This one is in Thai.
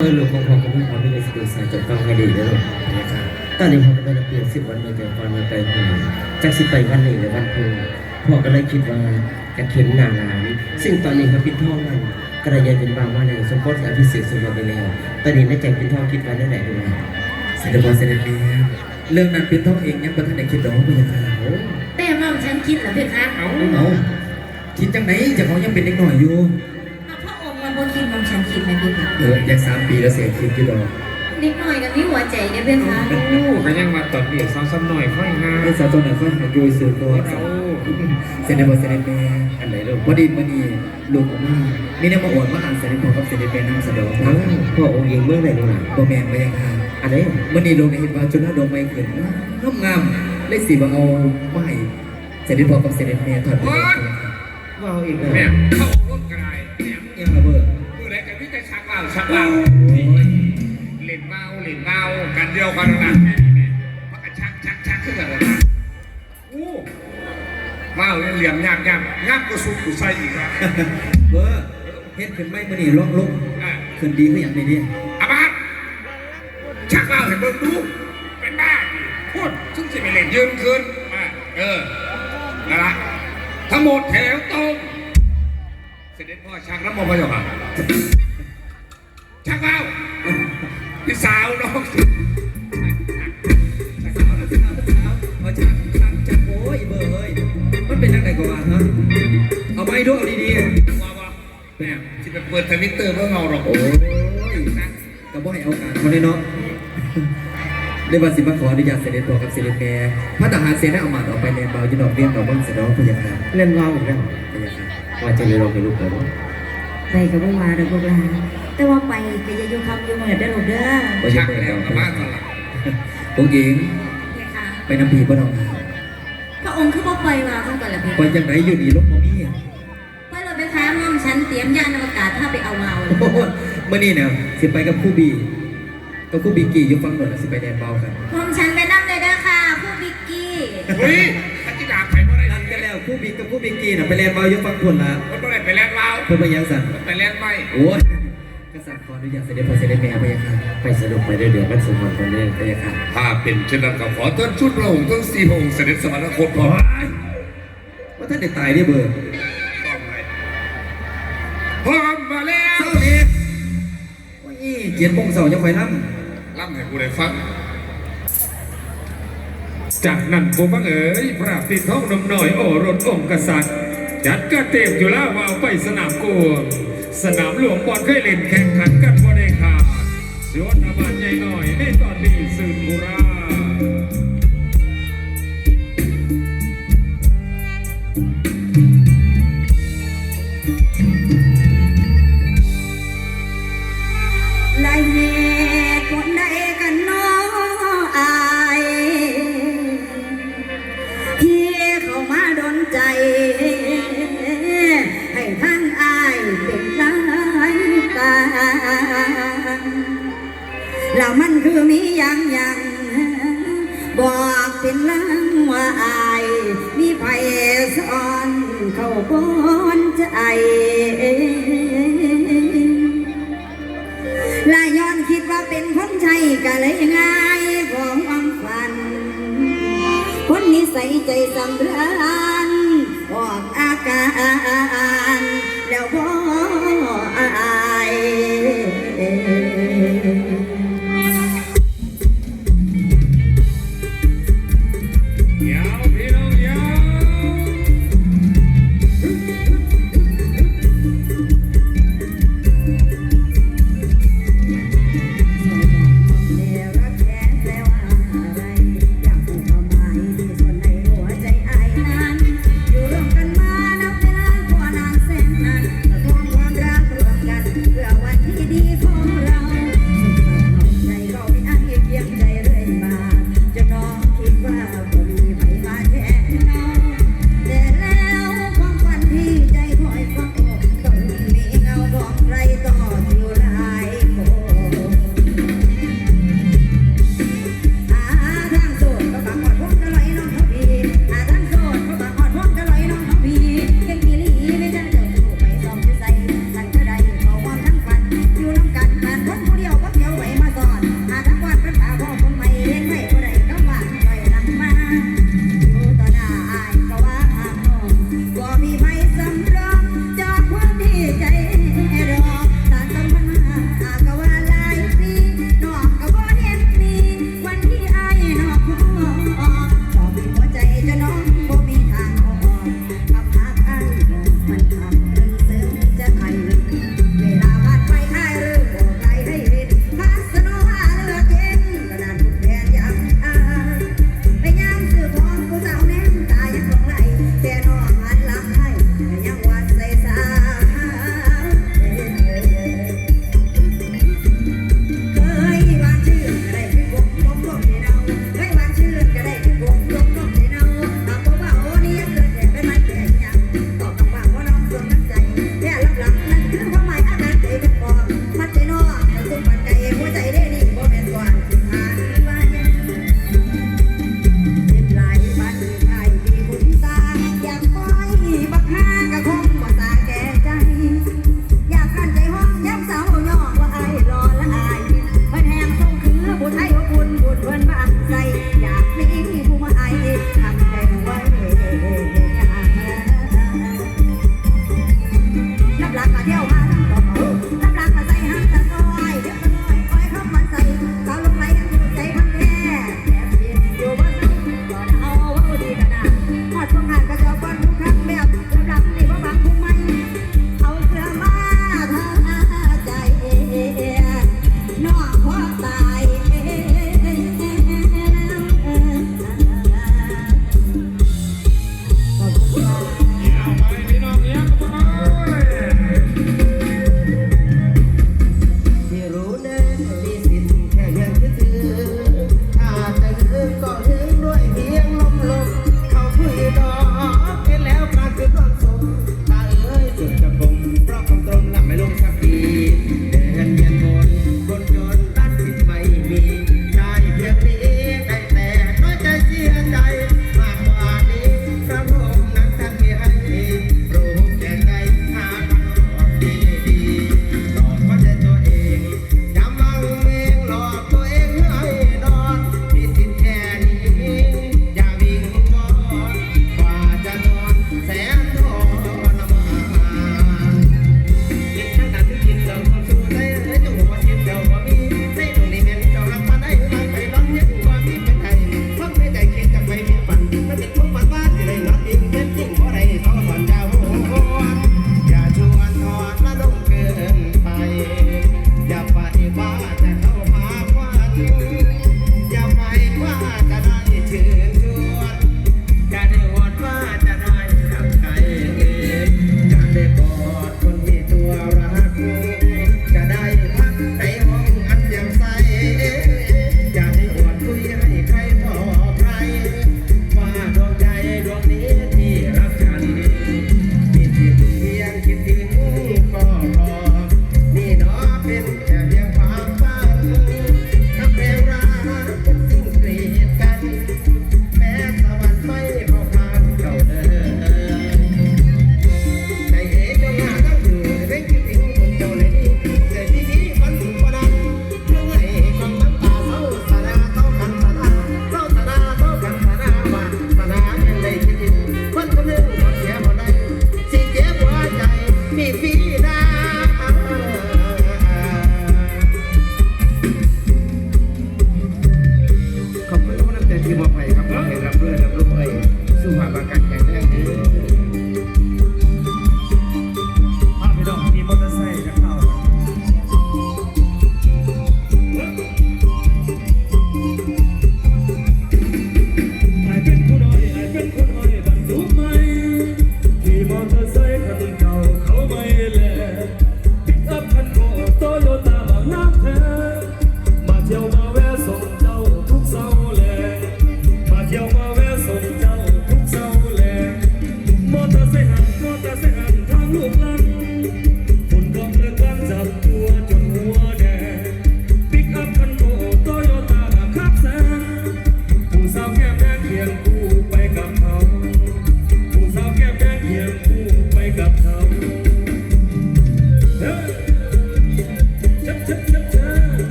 เออหลวงพ่อพ่อก็ไม่พอที่จะศึกษายจบฟังให้ดีนะลูกนะครับตอนนี้พ่อก็ไปรับเปลี่ยนสิบวันมาจากวันมาไปพรุ่งจากสิไปวันหนี้หรือวันพรุ่งพ่อก็เลยคิดว่าจะเข็นหนาหลานซึ่งตอนนี้เขาปิดทองมันกระยายเป็นบางว่าในสมโพธิอภิเษกสมบัติไปแล้วตอนนี้ในใจปิดทองคิดว่าได้ไหนดูนะเสด็จพ่อเสด็จแม่เรื่องนั้นป็นท้องเองยังประทันได้คิดดอกพระยาค่ะโอ้แต่ว่าฉันคิดเหรอเพคะเอาเอาคิดจังไหนจะเขายังเป็นเด็กหน่อยอยู่ คิดของฉันคิดไหมเพคะเอออยากสามปีแล้วเสียคิดคิดดอกเด็กหน่อยกับมีหัวใจเนี่ยเพคะโอ้ก็ยังมาตอนนี้ซ้ำๆหน่อยค่อยงาให้สาวตัวหนึ่งค่อยหาโยยสื่อก่อนเอาเสด็จพ่อเสด็จแม่อันไหนลูกพอดีมื่อนี้ลูกออกมามีแนวมาอวดมาอ่านเสด็จพ่อกับเสด็จแม่นำสะดอกเอ้าพ่อองค์หญิงเมื่อไหร่ดูนะบ่แม่นพระยาค่ะอันไหนมื่อนี้ลูกได้เห็นว่าจุฬาดงไม่ขึ้นงามงามๆเลยสิว่าเอาไม้เสด็จพ่อกับเสด็จแม่ถอดไปเลยว่าเอาอีกแล้วแม่เข้าร่วมกระไรเนี่ยยังระเบิด ชักเล่าเล่นเมาเล่นเมากันเดียวกันนะมันก็ชักชักชักขึ้นกันเลยนะโอ้เมาเหลี่ยมยามยามยามก็สุกกูใส่อีกแล้วเบอร์เฮ็ดขึ้นไม่มื่อนี้ร้องลุกขึ้นดีขึ้นอย่างนี้ดิอาบ้าชักเล่าให้เบิ่งดูเป็นบ้าพูดซึ่งจะไปเล่นยืนคืนเออนั่นละทั้งหมดแถวตรงเสด็จพ่อชักน้ำมันพระเจ้าค่ะ เล่าพี่สาวน้องสาวสาวสาวเอาชักชักชักโอ้ยเบอร์เฮ้ยมันเป็นยังไงกว่าฮะเอาไม้ดูเอาดีว่าว่าแม่ที่ไปเปิดทวิตเตอร์เพื่อเงาหรอกๆโอ้ยก็บ่ให้เอาการคนนี้เนาะได้บัตรสิมาขออนุญาตเสด็จตัวกับเสด็จแม่พระทหารเสนาเอามาออกไปเรียนเบาอยู่ดอกเบี้ยดอกเบิ้งเสด็จพระยาค่ะเล่นว่าวอีกแล้วพระยาค่ะว่าจะเรียนลงไปลูกแล้ว ไปกับพวกมาเด้อพวกหลานแต่ว่าไปก็อย่าอยู่คำอยู่เหมือนเด้อลูกเด้อบ่อชัยากกไปแล้วแล้วอาบ้าตลอดองค์หญิงเพคะไปน้ำผีบ่ดอกค่ะพระองค์คือบ่ปล่อยมาซะก่อนละเพไปคะจังไหนอยู่นี่ลบบ่มีปล่อยเราไปค้าม่อมฉันเตรียมยานอวกาศถ้าไปเอาเมาเลยโอ้โหมื่อนี้เนี่ยสิไปกับครู่บีกับครู่บีกี่อยู่ฟังหนนสิไปแดนเบากันม่อมฉันไปนั่งเลยเด้อค่ะผู้บิกกี้เฮ้ยถ้าที่ด่าไปเมื่อไรนัดกันแล้วครู่บีกับครู่บีกี่น่ะไปแดนเบาอยู่ฟังคนละ มันเเราเพื่อไปยังสันไปแลนด์ไม่โอ้ยกษัตริย์ขออนุญาตเสด็จพ่อเสด็จแม่ไปยังค่ะไปสนุกไปเรื่อยๆมันสมหวังกันเลยไปยังค่ะถ้าเป็นเช่นนั้นก็ขอเตือนชุดพระองค์ทั้งสี่พระองค์เสด็จสวรรคตพร้อมว่าท่านได้ตายเนี่ยเบอร์พร้อมมาแล้วเศร้าเนี่ยโอ้ยเกียรติพงเสายังไฟล่ล่ำให้กูได้ฟังจากนั้นกูฟังเอ๋ยพระปิดท้องนมหน่อยโอรสองค์กษัตริย์ จัดกระเต็มอยู่แล้วว่าวไปสนามกวงสนามหลวงบอลเคยเล่นแข่งขันกันบ่ได้ขาดสวนอาบาน แล้วมันคือมีอย่างย่างบอกเป็นลังว่าอาย มีไผสอนเข้าบนใจลาย้อนคิดว่าเป็นคนใช่ก็เลยง่ายของความฝัน คนนิสัยใจสำราญออกอาการแล้วบ่อ ที่มอบให้ครับมอบให้รับเพื่อรับรู้ไอ้สุภาพอากาศ